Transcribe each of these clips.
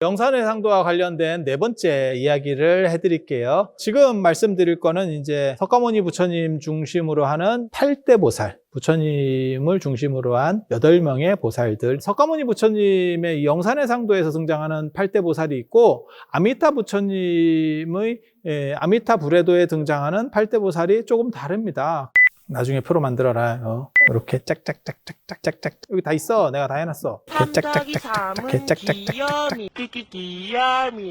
영산의 상도와 관련된 네 번째 이야기를 해드릴게요. 지금 말씀드릴 거는 이제 석가모니 부처님 중심으로 하는 8대 보살, 부처님을 중심으로 한 8명의 보살들. 석가모니 부처님의 이 영산의 상도에서 등장하는 8대 보살이 있고, 아미타 부처님의 예, 아미타 불에도에 등장하는 8대 보살이 조금 다릅니다. 나중에 표로 만들어라. 이렇게 짝짝짝짝짝짝짝 여기 다 있어. 내가 다 해놨어. 짝짝짝짝짝 짝짝짝짝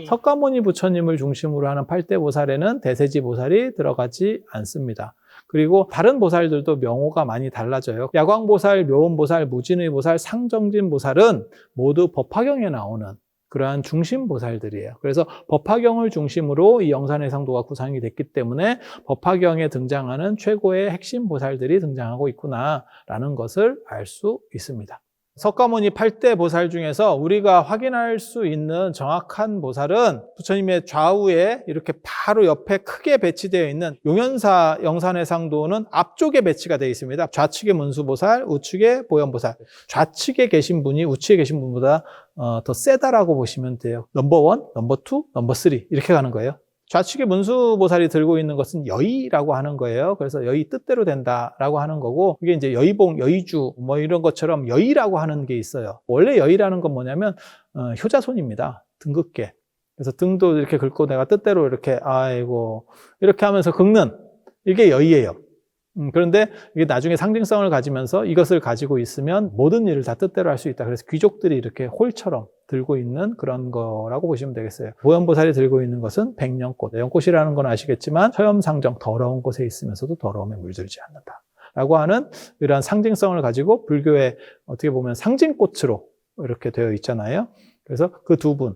석가모니 부처님을 중심으로 하는 팔대 보살에는 대세지 보살이 들어가지 않습니다. 그리고 다른 보살들도 명호가 많이 달라져요. 야광보살, 묘원보살, 무진의보살, 상정진보살은 모두 법화경에 나오는 그러한 중심 보살들이에요. 그래서 법화경을 중심으로 이 영산의 상도가 구성이 됐기 때문에 법화경에 등장하는 최고의 핵심 보살들이 등장하고 있구나라는 것을 알 수 있습니다. 석가모니 8대 보살 중에서 우리가 확인할 수 있는 정확한 보살은 부처님의 좌우에 이렇게 바로 옆에 크게 배치되어 있는 용현사 영산의 상도는 앞쪽에 배치가 되어 있습니다. 좌측에 문수보살, 우측에 보현보살. 좌측에 계신 분이 우측에 계신 분보다 어, 더 세다라고 보시면 돼요. 넘버 원, 넘버 투, 넘버 쓰리 이렇게 가는 거예요. 좌측에 문수보살이 들고 있는 것은 여의라고 하는 거예요. 그래서 여의 뜻대로 된다라고 하는 거고, 이게 이제 여의봉, 여의주, 뭐 이런 것처럼 여의라고 하는 게 있어요. 원래 여의라는 건 뭐냐면, 어, 효자손입니다. 등극계. 그래서 등도 이렇게 긁고 내가 뜻대로 이렇게, 아이고, 이렇게 하면서 긁는, 이게 여의예요. 음, 그런데 이게 나중에 상징성을 가지면서 이것을 가지고 있으면 모든 일을 다 뜻대로 할 수 있다. 그래서 귀족들이 이렇게 홀처럼 들고 있는 그런 거라고 보시면 되겠어요. 보현보살이 들고 있는 것은 백년꽃. 연꽃이라는 건 아시겠지만 처염상정 더러운 곳에 있으면서도 더러움에 물들지 않는다. 라고 하는 이러한 상징성을 가지고 불교의 어떻게 보면 상징꽃으로 이렇게 되어 있잖아요. 그래서 그 두 분.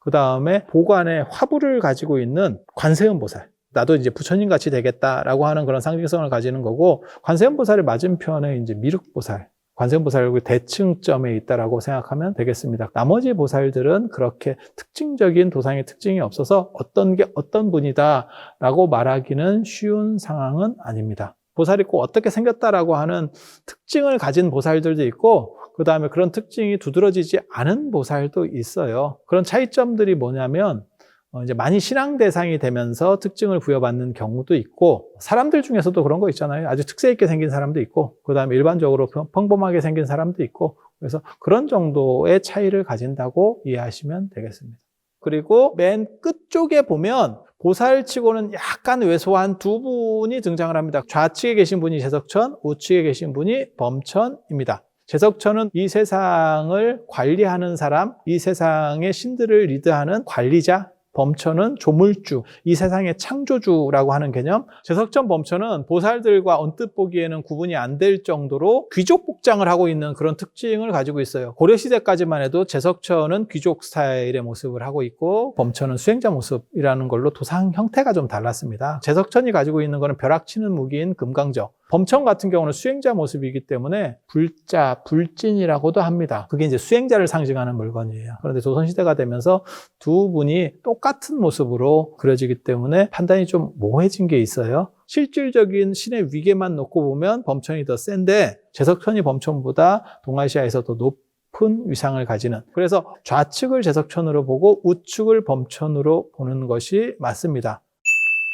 그 다음에 보관에 화불을 가지고 있는 관세음보살. 나도 이제 부처님 같이 되겠다라고 하는 그런 상징성을 가지는 거고 관세음보살의 맞은편에 이제 미륵보살, 관세음보살의 대칭점에 있다라고 생각하면 되겠습니다. 나머지 보살들은 그렇게 특징적인 도상의 특징이 없어서 어떤 게 어떤 분이다라고 말하기는 쉬운 상황은 아닙니다. 보살이 꼭 어떻게 생겼다라고 하는 특징을 가진 보살들도 있고 그 다음에 그런 특징이 두드러지지 않은 보살도 있어요. 그런 차이점들이 뭐냐면 어, 이제 많이 신앙 대상이 되면서 특징을 부여받는 경우도 있고 사람들 중에서도 그런 거 있잖아요. 아주 특색 있게 생긴 사람도 있고 그 다음에 일반적으로 평- 평범하게 생긴 사람도 있고 그래서 그런 정도의 차이를 가진다고 이해하시면 되겠습니다. 그리고 맨 끝쪽에 보면 보살치고는 약간 왜소한 두 분이 등장을 합니다. 좌측에 계신 분이 제석천, 우측에 계신 분이 범천입니다. 제석천은 이 세상을 관리하는 사람, 이 세상의 신들을 리드하는 관리자, 범천은 조물주, 이 세상의 창조주라고 하는 개념. 제석천 범천은 보살들과 언뜻 보기에는 구분이 안 될 정도로 귀족 복장을 하고 있는 그런 특징을 가지고 있어요. 고려 시대까지만 해도 제석천은 귀족 스타일의 모습을 하고 있고 범천은 수행자 모습이라는 걸로 도상 형태가 좀 달랐습니다. 제석천이 가지고 있는 거는 벼락치는 무기인 금강저. 범천 같은 경우는 수행자 모습이기 때문에 불자, 불진이라고도 합니다. 그게 이제 수행자를 상징하는 물건이에요. 그런데 조선시대가 되면서 두 분이 똑같은 모습으로 그려지기 때문에 판단이 좀 모호해진 게 있어요. 실질적인 신의 위계만 놓고 보면 범천이 더 센데 제석천이 범천보다 동아시아에서 더 높은 위상을 가지는 그래서 좌측을 제석천으로 보고 우측을 범천으로 보는 것이 맞습니다.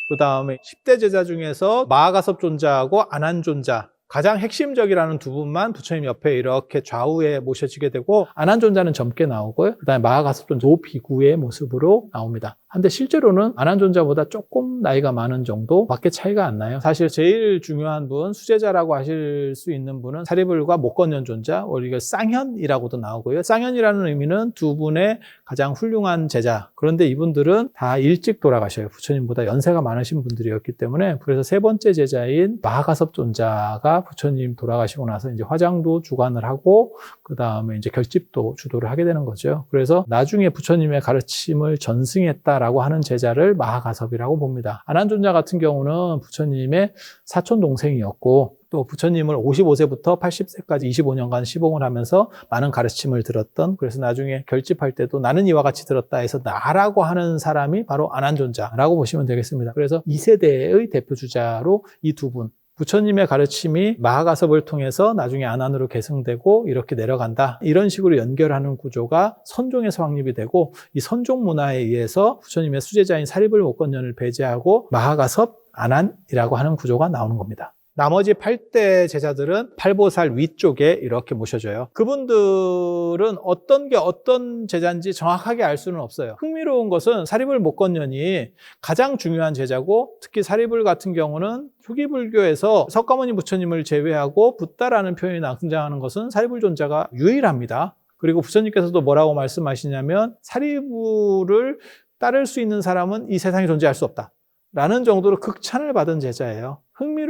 그 다음에 10대 제자 중에서 마하가섭 존자하고 안한 존자 가장 핵심적이라는 두 분만 부처님 옆에 이렇게 좌우에 모셔지게 되고 안한 존자는 젊게 나오고요. 그 다음에 마하가섭 존자 노비구의 모습으로 나옵니다. 한데 실제로는 안한 존자보다 조금 나이가 많은 정도밖에 차이가 안 나요. 사실 제일 중요한 분, 수제자라고 하실 수 있는 분은 사리불과 목건년 존자, 우리가 쌍현이라고도 나오고요. 쌍현이라는 의미는 두 분의 가장 훌륭한 제자. 그런데 이분들은 다 일찍 돌아가셔요. 부처님보다 연세가 많으신 분들이었기 때문에 그래서 세 번째 제자인 마하가섭 존자가 부처님 돌아가시고 나서 이제 화장도 주관을 하고 그 다음에 이제 결집도 주도를 하게 되는 거죠. 그래서 나중에 부처님의 가르침을 전승했다 라고 하는 제자를 마하가섭이라고 봅니다. 안한존자 같은 경우는 부처님의 사촌 동생이었고 또 부처님을 55세부터 80세까지 25년간 시봉을 하면서 많은 가르침을 들었던 그래서 나중에 결집할 때도 나는 이와 같이 들었다 해서 나라고 하는 사람이 바로 안한존자라고 보시면 되겠습니다. 그래서 2세대의 대표 주자로 이 두 분, 부처님의 가르침이 마하가섭을 통해서 나중에 안안으로 계승되고 이렇게 내려간다. 이런 식으로 연결하는 구조가 선종에서 확립이 되고 이 선종 문화에 의해서 부처님의 수제자인 사리불 목건년을 배제하고 마하가섭, 안안이라고 하는 구조가 나오는 겁니다. 나머지 8대 제자들은 팔보살 위쪽에 이렇게 모셔져요. 그분들은 어떤 게 어떤 제자인지 정확하게 알 수는 없어요. 흥미로운 것은 사리불 목건년이 가장 중요한 제자고 특히 사리불 같은 경우는 초기 불교에서 석가모니 부처님을 제외하고 붓다라는 표현이 등장하는 것은 사리불 존자가 유일합니다. 그리고 부처님께서도 뭐라고 말씀하시냐면 사리불을 따를 수 있는 사람은 이 세상에 존재할 수 없다. 라는 정도로 극찬을 받은 제자예요.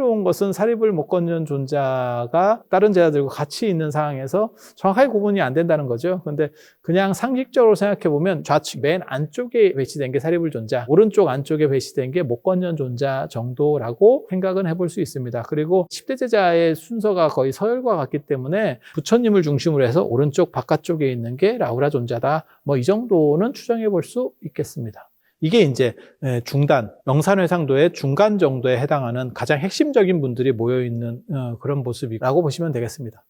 흥미로운 것은 사리불 목건년 존자가 다른 제자들과 같이 있는 상황에서 정확하게 구분이 안 된다는 거죠. 근데 그냥 상식적으로 생각해 보면 좌측 맨 안쪽에 배치된 게 사리불 존자, 오른쪽 안쪽에 배치된 게 목건년 존자 정도라고 생각은 해볼 수 있습니다. 그리고 10대 제자의 순서가 거의 서열과 같기 때문에 부처님을 중심으로 해서 오른쪽 바깥쪽에 있는 게 라우라 존자다. 뭐 이 정도는 추정해 볼 수 있겠습니다. 이게 이제 예, 중단, 명산회상도의 중간 정도에 해당하는 가장 핵심적인 분들이 모여 있는 어, 그런 모습이라고 보시면 되겠습니다.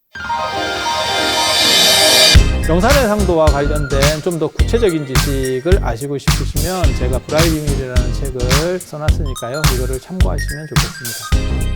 명산회상도와 관련된 좀 더 구체적인 지식을 아시고 싶으시면 제가 브라이빙일이라는 책을 써놨으니까요. 이거를 참고하시면 좋겠습니다.